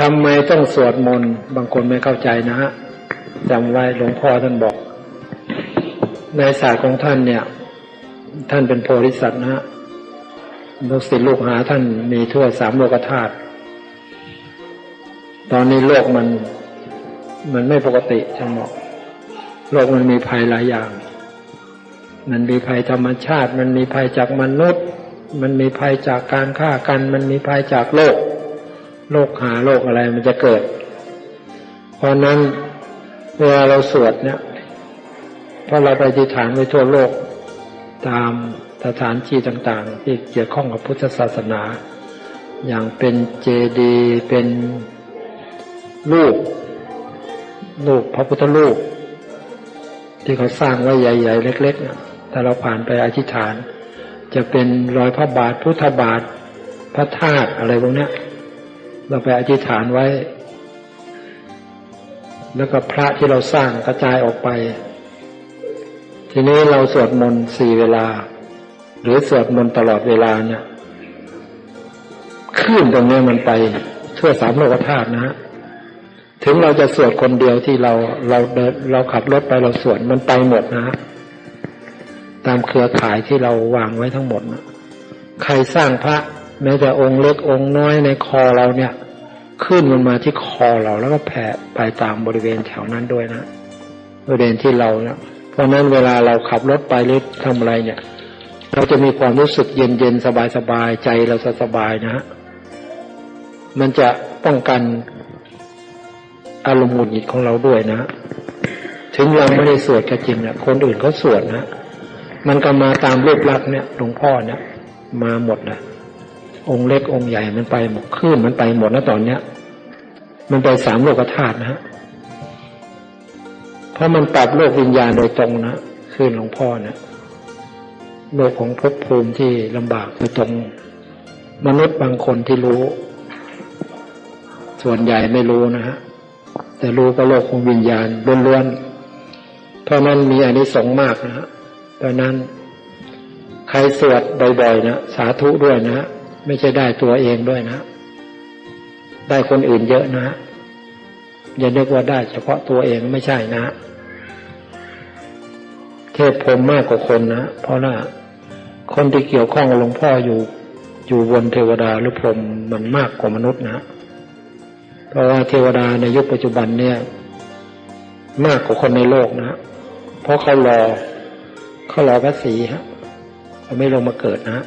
ทำไมต้องสวดมนต์บางคนไม่เข้าใจนะฮะจำไว้หลวงพ่อท่านบอก ในศาสตร์ของท่านเนี่ย ท่านเป็นโพธิสัตว์นะฮะลูกศิษย์ลูกหาท่านมีทั่วสามโลกธาตุตอนนี้โลกมัน มันไม่ปกติใช่ไหมโลกมันมีภัยหลายอย่าง มันมีภัยธรรมชาติ มันมีภัยจากมนุษย์ มันมีภัยจากการฆ่ากัน มันมีภัยจากโลก โรคหาโรคอะไรมันจะเกิด เพราะนั้นเวลาเราสวดเนี่ยพอเราไปที่ฐานไปทั่วโลก ตามสถานที่ต่างๆ ที่เกี่ยวข้องกับพุทธศาสนา อย่างเป็นเจดีเป็นรูปรูปพระพุทธรูปที่เขาสร้างไว้ใหญ่ ๆ เล็กๆเนี่ยถ้าเราผ่านไปอธิษฐาน จะเป็นรอยพระบาทพุทธบาทพระธาตุอะไรพวกเนี้ย เราไปอธิษฐานไว้ แล้วก็พระที่เราสร้างกระจายออกไป ทีนี้เราสวดมนต์สี่เวลา หรือสวดมนต์ตลอดเวลาเนี่ยขึ้นตรงนี้มันไปทั่วสามโลกธาตุนะฮะถึงเราจะสวดคนเดียวที่เราเราเดินเราขับรถไปเราสวดมันไปหมดนะ ตามเครือข่ายที่เราวางไว้ทั้งหมดนะใครสร้างพระ แม้แต่องค์เล็กองค์น้อยในคอเราเนี่ย ขึ้นมันมาที่คอเราแล้วก็แผ่ไปตามบริเวณแถวนั้นด้วยนะบริเวณที่เราเนี่ยเพราะนั้นเวลาเราขับรถไปหรือทำอะไรเนี่ย เราจะมีความรู้สึกเย็นเย็นสบายสบายใจเราสบายนะฮะมันจะป้องกันอารมณ์หงุดหงิดของเราด้วยนะ ถึงเราไม่ได้สวดก็จริงเนี่ยคนอื่นเขาสวดนะ มันก็มาตามรูปลักษณ์เนี่ยหลวงพ่อเนี่ยมาหมดนะ องค์เล็กองค์ใหญ่มันไปหมดขึ้นมันไปหมดนะตอนเนี้ย มันไปสามโลกธาตุนะฮะเพราะมันปรับโลกวิญญาณโดยตรงนะขึ้นหลวงพ่อเนี่ยโลกของภพภูมิที่ลำบากโดยตรงมนุษย์บางคนที่รู้ ส่วนใหญ่ไม่รู้นะฮะแต่รู้ก็โลกของวิญญาณล้วนๆเพราะนั้นมีอานิสงส์มากนะฮะเพราะนั้นใครสวดบ่อยๆนะสาธุด้วยนะ ไม่ใช่ได้ตัวเองด้วยนะ ได้คนอื่นเยอะนะ อย่านึกว่าได้เฉพาะตัวเองไม่ใช่นะ เทพพรมมากกว่าคนนะ เพราะว่าคนที่เกี่ยวข้องกับหลวงพ่ออยู่ อยู่บนเทวดาหรือพรมมันมากกว่ามนุษย์นะ เพราะว่าเทวดาในยุคปัจจุบันเนี่ย มากกว่าคนในโลกนะ เพราะเขารอเขารอพระศรีฮะเขาไม่ลงมาเกิดนะ